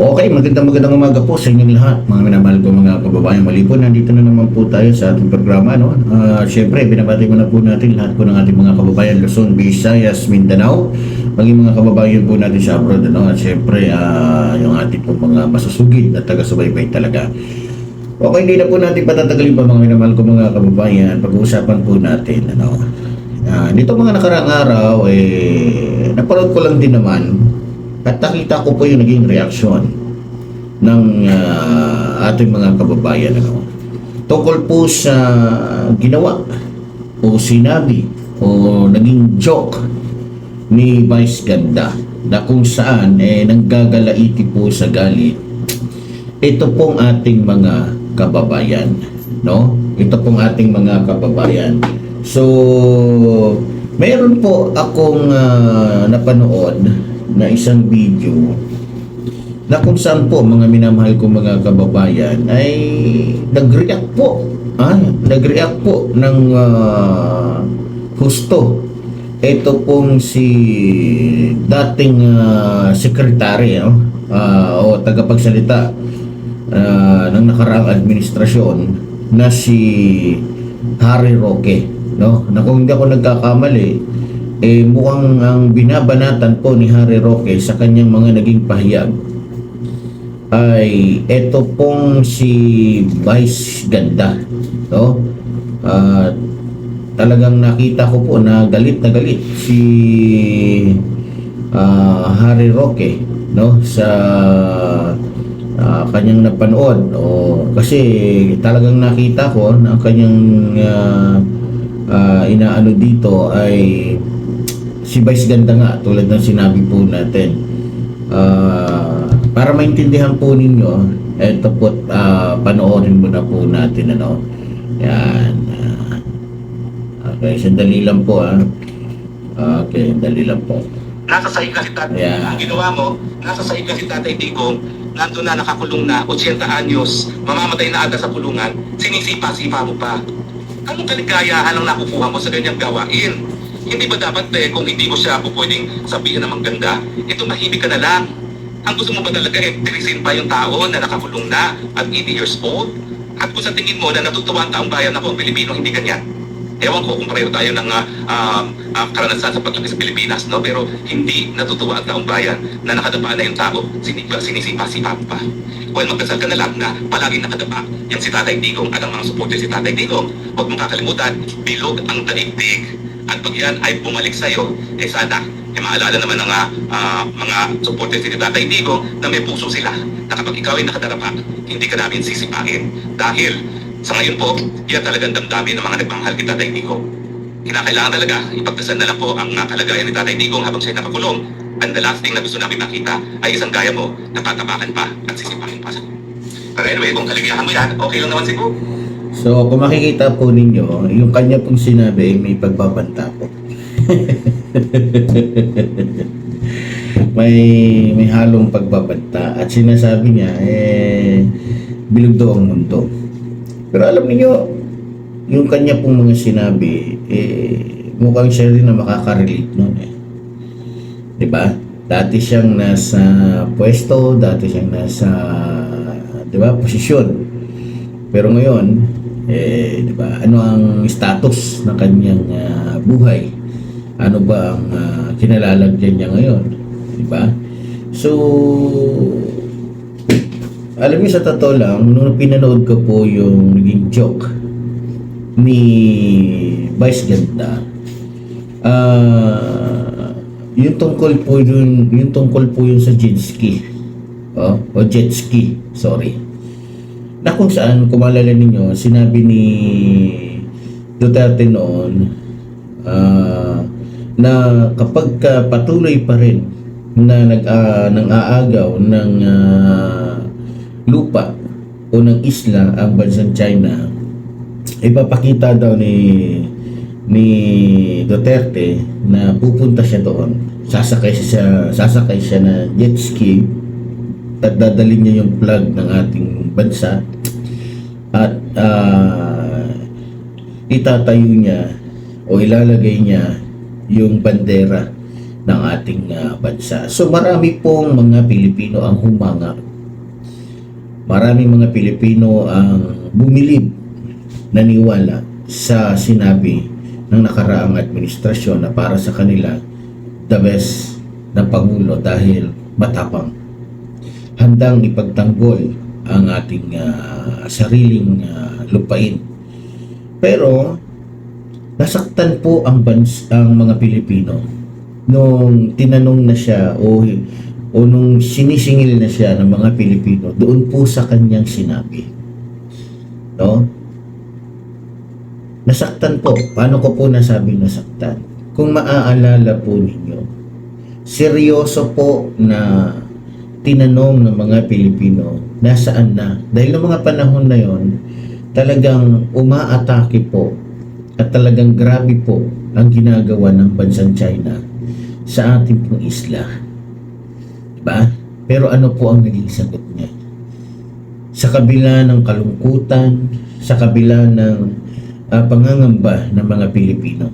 Okay, magandang magandang umaga po sa inyong lahat, mga minamahal ko mga kababayan. Mali po, nandito na naman po tayo sa ating programa. No? Ah, Siyempre, binabati mo na po natin lahat po ng ating mga kababayan Luzon, Visayas, Mindanao, maging mga kababayan po natin sa abroad. Ano? At siyempre, ah, yung ating po mga masusugid at taga-subaybay talaga. Okay, hindi na po natin patatagalin pa mga minamahal ko mga kababayan. Pag-uusapan po natin, ano, ah, nito mga nakaraang araw, eh, napanood ko lang din naman at nakita ko po yung naging reaksyon ng ah, ating mga kababayan ano. Tungkol po sa ginawa o sinabi o naging joke ni Vice Ganda na kung saan eh nanggagalaiti po sa galit ito pong ating mga kababayan no? Ito pong ating mga kababayan. So meron po akong ah, napanood na isang video na kung saan po mga minamahal ko mga kababayan ay nag-react po ah, nag-react po ng ah, husto ito pong si dating ah, sekretary no? Ah, o tagapagsalita ah, ng nakaraang administrasyon na si Harry Roque no na kung hindi ako nagkakamali eh mukhang ang binabanatan po ni Harry Roque sa kanyang mga naging pahayag ay eto pong si Vice Ganda no? At talagang nakita ko po na galit na galit si ah, Harry Roque no? Sa ah, kanyang napanood o kasi talagang nakita ko na ang kanyang ah, ah, inaano dito ay si Vice Ganda nga tulad ng sinabi po natin Ah, para maintindihan po ninyo eto po ah, panoorin mo na po natin ano yan ah. okay sandali lang po ah okay sandali lang po nasa sa'yo kasi tatay, Yeah. ang ginawa mo, nasa sa'yo kasi tatay Digong, nandun na nakakulong na, 80 anyos, mamamatay na aga sa kulungan, sinisipa-sipa mo pa. Anong kaligayahan ang nakukuha mo sa ganyang gawain? Hindi ba dapat eh, kung hindi mo siya po pwedeng sabihin na maganda, ito mahimik ka na lang. Ang gusto mo ba talaga eh, tirisin pa yung tao na nakakulong na at 80 years old? At kung sa tingin mo na natutuwa ang taong bayan ako, Pilipino, hindi ganyan. Ewan ko kung pareho tayo ng um, ah, karanasan sa paglaki sa Pilipinas, no? Pero hindi natutuwa ang taong bayan na nakadapa na yung tao, sinipa, sinisipa-sipa mo pa. Well, magdasal ka na lang na palaging nakadapa. Yan si Tatay Digong at ang mga supporter si Tatay Digong. Huwag mong kakalimutan, bilog ang daigdig. At pag yan ay bumalik sa'yo, eh sana, eh maalala naman ng ah, mga supporter si Tatay Digong na may puso sila. Na kapag ikaw ay nakadarapa, hindi ka namin sisipain. Dahil sa ngayon po, yan talagang damdamin ng mga nagmamahal kay Tatay Digong. Kinakailangan talaga, ipagdasal na lang po ang uh, kalagayan ni Tatay Digong habang siya nakakulong. And the last thing na gusto namin makita ay isang gaya mo na tatapakan pa at sisipahin pa. Pero anyway, kung kaligayahan mo yan, okay lang naman siguro. So kung makikita po ninyo yung kanya pong sinabi ay may pagbabanta po. May may halong pagbabanta. At sinasabi niya eh bilog daw ang mundo. Pero alam niyo yung kanya pong mga sinabi eh mukhang siya rin na makaka-relate nun eh. Di ba dati siyang nasa pwesto dati siyang nasa di ba posisyon pero ngayon eh di ba ano ang status ng kanyang ah, buhay? Ano ba ang ah, kinalalagyan niya ngayon? Di ba? So alam niyo sa totoo lang nung pinanood ko po yung naging joke ni Vice Ganda ah yung tungkol po yun yung tungkol po yun sa jet ski. Oh, o jet ski sorry na kung saan kung maalala ninyo sinabi ni Duterte noon ah, na kapag ka patuloy pa rin na nag uh, nang aagaw ng ah, lupa o ng isla ang bansang China ipapakita daw ni ni Duterte na pupunta siya doon. Sasakay siya sasakay siya na jet ski at dadalhin niya yung flag ng ating bansa at ah, itatayo niya o ilalagay niya yung bandera ng ating ah, bansa. So marami pong mga Pilipino ang humanga maraming mga Pilipino ang bumilib, naniwala sa sinabi ng nakaraang administrasyon na para sa kanila the best na Pangulo dahil matapang. Handang ipagtanggol ang ating ah, sariling ah, lupain. Pero nasaktan po ang bans ang mga Pilipino nung tinanong na siya o o nung sinisingil na siya ng mga Pilipino doon po sa kanyang sinabi. No? Nasaktan po. Paano ko po nasabi nasaktan? Kung maaalala po ninyo, seryoso po na tinanong ng mga Pilipino nasaan na. Dahil ng mga panahon na yon, talagang umaatake po at talagang grabe po ang ginagawa ng bansang China sa ating pong isla. Diba? Pero ano po ang naging sagot niya? Sa kabila ng kalungkutan, sa kabila ng ah, pangangamba ng mga Pilipino,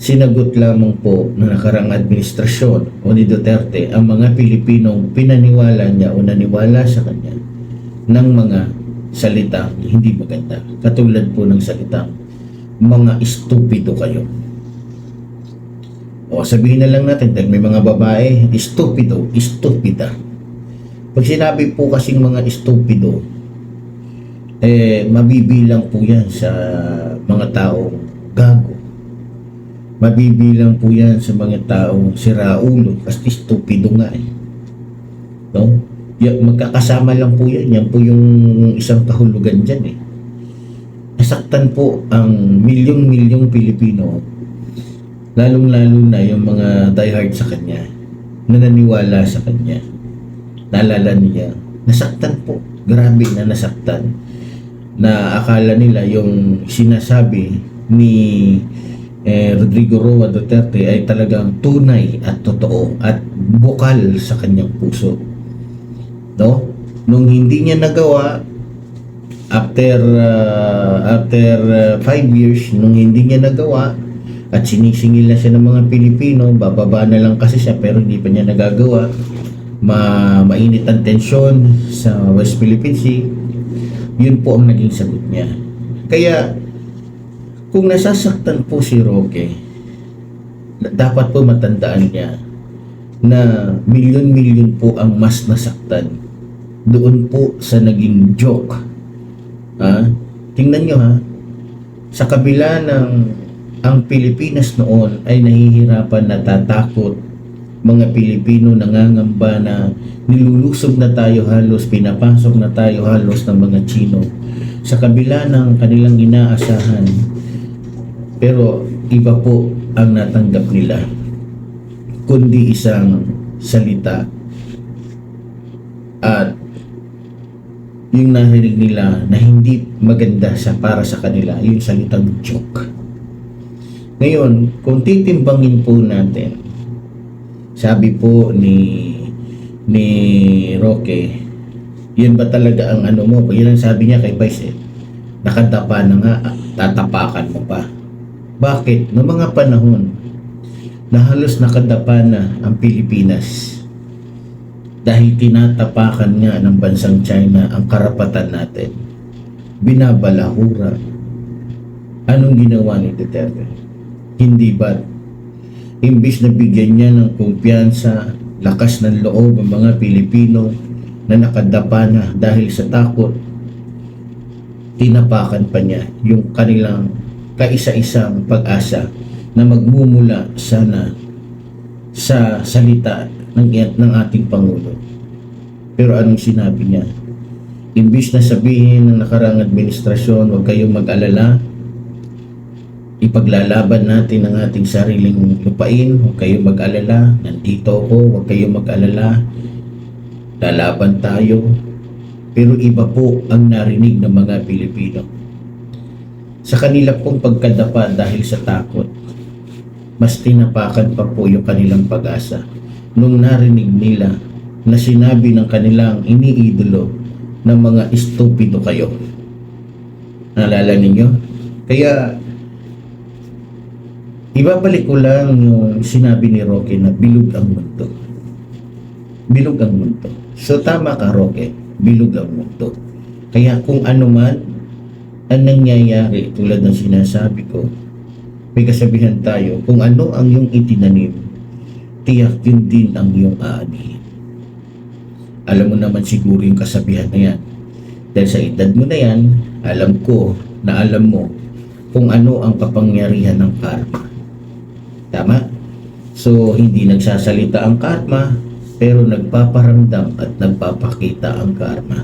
sinagot lamang po ng nakarang administrasyon o ni Duterte ang mga Pilipinong pinaniwala niya o naniwala sa kanya ng mga salitang hindi maganda. Katulad po ng salitang mga estupido kayo. O sabihin na lang natin dahil may mga babae, estupido, estupida. Pag sinabi po kasing mga estupido, eh, mabibilang po yan sa mga taong gago. Mabibilang po yan sa mga taong siraulo kasi stupido nga eh. No? Y- magkakasama lang po yan. Yan po yung isang kahulugan dyan eh. Nasaktan po ang milyong-milyong Pilipino lalong-lalo na yung mga diehard sa kanya na naniwala sa kanya. Naalala niya, nasaktan po. Grabe na nasaktan. Na akala nila yung sinasabi ni eh, Rodrigo Roa Duterte ay talagang tunay at totoo at bukal sa kanyang puso. No? Nung hindi niya nagawa, after uh, after uh, five years, nung hindi niya nagawa, at sinisingil na siya ng mga Pilipino, bababa na lang kasi siya pero hindi pa niya nagagawa. Ma mainit ang tensyon sa West Philippine Sea. Yun po ang naging sagot niya. Kaya kung nasasaktan po si Roque, dapat po matandaan niya na milyon-milyon po ang mas nasaktan doon po sa naging joke. Ha? Tingnan nyo ha, sa kabila ng ang Pilipinas noon ay nahihirapan natatakot mga Pilipino nangangamba na nilulusob na tayo halos, pinapasok na tayo halos ng mga Chino sa kabila ng kanilang inaasahan pero iba po ang natanggap nila kundi isang salita at yung narinig nila na hindi maganda sa para sa kanila yung salitang joke ngayon, kung titimbangin po natin, sabi po ni ni Roque, yun ba talaga ang ano mo? Yun ang sabi niya kay Vice eh. Nakadapa na nga, tatapakan mo pa. Bakit? Noong mga panahon na halos nakadapa na ang Pilipinas dahil tinatapakan nga ng bansang China ang karapatan natin. Binabalahura. Anong ginawa ni Duterte? Hindi ba imbis na bigyan niya ng kumpiyansa, lakas ng loob ang mga Pilipino na nakadapa na dahil sa takot, tinapakan pa niya yung kanilang kaisa-isang pag-asa na magmumula sana sa salita ng, ng ating Pangulo. Pero anong sinabi niya? Imbis na sabihin ng nakarang administrasyon, huwag kayong mag-alala, ipaglalaban natin ang ating sariling lupain. Huwag kayong mag-alala. Nandito ako. Huwag kayong mag-alala. Lalaban tayo. Pero iba po ang narinig ng mga Pilipino. Sa kanila pong pagkadapa dahil sa takot, mas tinapakan pa po yung kanilang pag-asa nung narinig nila na sinabi ng kanilang iniidolo ng mga estupido kayo. Naalala ninyo? Kaya Ibabalik ko lang yung sinabi ni Roque na bilog ang mundo. Bilog ang mundo. So tama ka Roque. bilog ang mundo. Kaya kung ano man ang nangyayari tulad ng sinasabi ko, may kasabihan tayo, kung ano ang iyong itinanim, tiyak yun din ang iyong aanihin. Alam mo naman siguro yung kasabihan na yan. Dahil sa edad mo na yan, alam ko na alam mo kung ano ang kapangyarihan ng karma. Tama? So, hindi nagsasalita ang karma, pero nagpaparamdam at nagpapakita ang karma.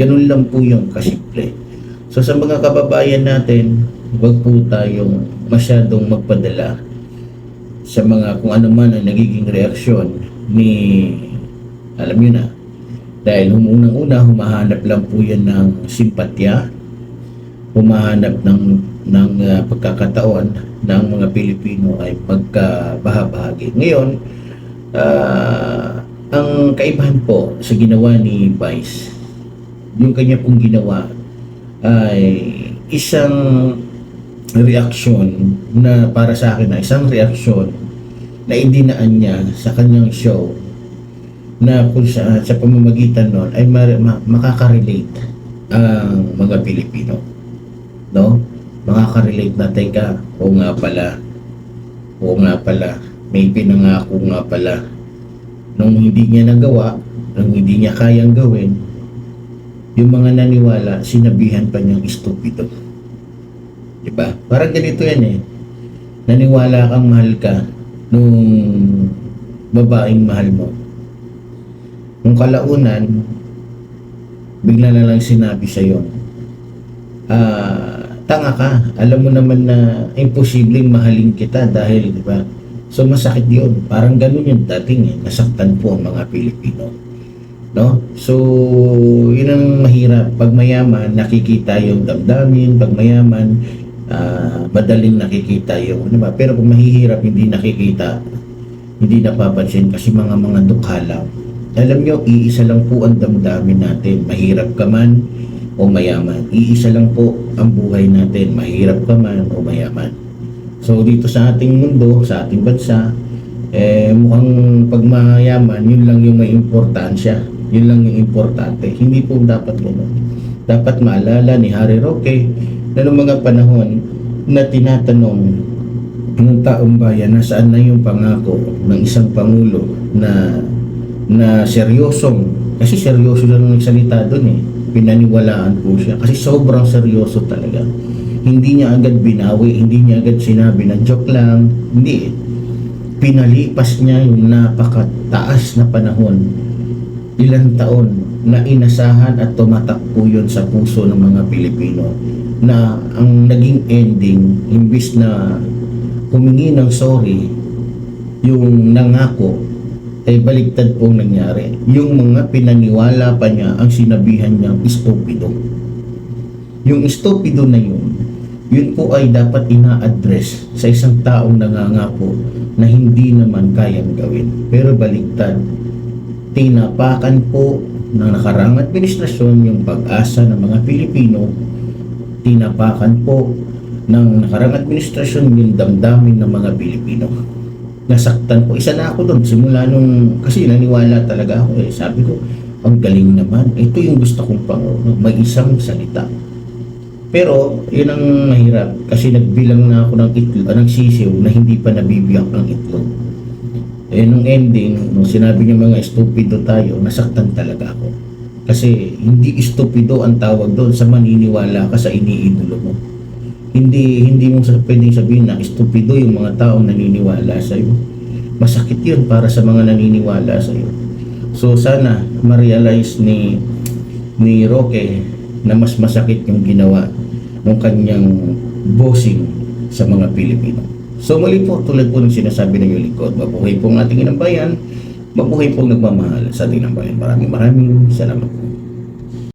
Ganun lang po yung kasimple. So, sa mga kababayan natin, huwag po tayong masyadong magpadala sa mga kung ano man ang nagiging reaksyon ni alam nyo na dahil humunang-una humahanap lang po yan ng simpatya humahanap ng ng ah, pagkakataon ng mga Pilipino ay magkabahabahagi. Ngayon, ah, ang kaibahan po sa ginawa ni Vice, yung kanya pong ginawa ay isang reaksyon na para sa akin na isang reaksyon na idinaan niya sa kanyang show na kung sa, sa pamamagitan nun ay ma- ma- makaka-relate ang mga Pilipino no? Makaka-relate na, teka, o nga pala, o nga pala, may pinangako nga pala. Nung hindi niya nagawa, nung hindi niya kayang gawin, yung mga naniwala, sinabihan pa niyang estupido. Diba? Parang ganito yan eh. Naniwala kang mahal ka nung babaeng mahal mo. Nung kalaunan, bigla na lang sinabi sa'yo, ah, tanga ka. Alam mo naman na imposibleng mahalin kita dahil, di ba? So masakit yun. Parang ganun yung dating eh. Nasaktan po ang mga Pilipino. No? So, yun ang mahirap. Pag mayaman, nakikita yung damdamin. Pag mayaman, ah, madaling nakikita yung, di ba? Pero pag mahihirap, hindi nakikita, hindi napapansin kasi mga mga dukha lang. Alam nyo, iisa lang po ang damdamin natin. Mahirap ka man, o mayaman. Iisa lang po ang buhay natin, mahirap ka man o mayaman. So dito sa ating mundo, sa ating bansa, eh mukhang pag mayaman, yun lang yung may importansya. Yun lang yung importante. Hindi po dapat gano'n. Dapat maalala ni Harry Roque na noong mga panahon na tinatanong ng taong bayan na saan na yung pangako ng isang pangulo na na seryosong kasi seryoso lang ang nagsalita doon eh. Pinaniwalaan po siya. Kasi sobrang seryoso talaga. Hindi niya agad binawi hindi niya agad sinabi na joke lang. Hindi. Pinalipas niya yung napakataas na panahon ilang taon na inasahan at tumatak po yun sa puso ng mga Pilipino na ang naging ending imbis na humingi ng sorry yung nangako ay baliktad pong nangyari. Yung mga pinaniwala pa niya ang sinabihan niyang estupido. Yung estupido na yun, yun po ay dapat ina-address sa isang taong nangangako na hindi naman kayang gawin. Pero baliktad, tinapakan po ng nakarang administrasyon yung pag-asa ng mga Pilipino, tinapakan po ng nakarang administrasyon yung damdamin ng mga Pilipino nasaktan ko. Isa na ako doon simula nung kasi naniwala talaga ako eh. Sabi ko, ang galing naman. Ito yung gusto kong pangulo. May isang salita. Pero, yun ang mahirap. Kasi nagbilang na ako ng itlog, ng sisiw na hindi pa nabibiyak ng itlog. Eh, nung ending, nung sinabi niya mga estupido tayo, nasaktan talaga ako. Kasi, hindi estupido ang tawag doon sa maniniwala ka sa iniidolo mo hindi hindi mo sa pwedeng sabihin na estupido yung mga taong naniniwala sa iyo. Masakit 'yun para sa mga naniniwala sa iyo. So sana ma-realize ni ni Roque na mas masakit yung ginawa ng kanyang bossing sa mga Pilipino. So muli po, tulad po ng sinasabi ng iyong likod, mabuhay po ang ating inang bayan, mabuhay po nagmamahal sa ating inang bayan. Maraming maraming salamat.